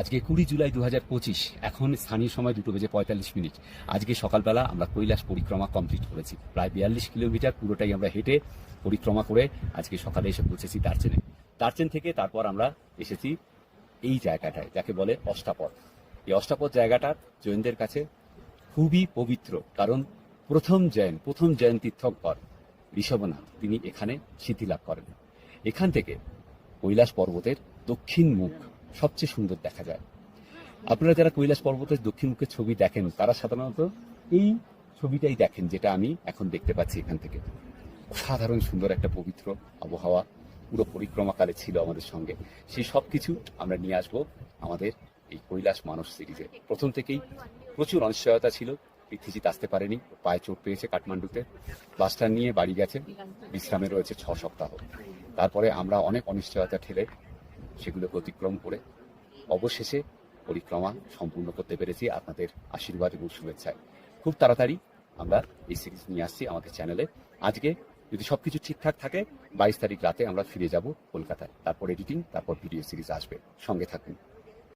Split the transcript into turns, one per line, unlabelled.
আজকে কুড়ি জুলাই দু হাজার পঁচিশ, এখন স্থানীয় সময় দুটো বেজে পঁয়তাল্লিশ মিনিট। আজকে সকালবেলা আমরা কৈলাস পরিক্রমা কমপ্লিট করেছি। প্রায় বিয়াল্লিশ কিলোমিটার পুরোটাই আমরা হেঁটে পরিক্রমা করে আজকে সকালে এসে পৌঁছেছি দার্চেনে। দার্চেন থেকে তারপর আমরা এসেছি এই জায়গাটায়, যাকে বলে অষ্টাপথ। এই অষ্টাপথ জায়গাটা জৈনদের কাছে খুবই পবিত্র, কারণ প্রথম জৈন প্রথম জৈন তীর্থঙ্কর ঋষভনাথ, তিনি এখানে সিদ্ধি লাভ করেন। এখান থেকে কৈলাস পর্বতের দক্ষিণ মুখ সবচেয়ে সুন্দর দেখা যায়। আপনারা যারা কৈলাস পর্বতের দক্ষিণ মুখের ছবি দেখেন, তারা সাধারণত এই ছবিটাই দেখেন, যেটা আমি এখন দেখতে পাচ্ছি এখান থেকে। সাধারণ সুন্দর একটা পবিত্র আবহাওয়া, পুরো পরিক্রমাকালে ছিল আমাদের সঙ্গে। সেই সব কিছু আমরা নিয়ে আসব আমাদের এই কৈলাস মানস সিরিজে। প্রথম থেকেই প্রচুর অনিশ্চয়তা ছিল পৃথ্বীজিৎ আসতে পারেনি, পায়ে চোট পেয়েছে কাঠমান্ডুতে। প্লাস্টার নিয়ে বাড়ি গেছে, বিশ্রামে রয়েছে ছ সপ্তাহ। তারপরে আমরা অনেক অনিশ্চয়তা ঠেলে সেগুলোকে অতিক্রম করে অবশেষে পরিক্রমা সম্পূর্ণ করতে পেরেছি। আপনাদের আশীর্বাদ এবং শুভেচ্ছায়। খুব তাড়াতাড়ি আমরা এই সিরিজ নিয়ে আসছি আমাদের চ্যানেলে আজকে যদি সবকিছু ঠিকঠাক থাকে, বাইশ তারিখ রাতে আমরা ফিরে যাব কলকাতায়। তারপর এডিটিং তারপর ভিডিও সিরিজ আসবে। সঙ্গে থাকুন।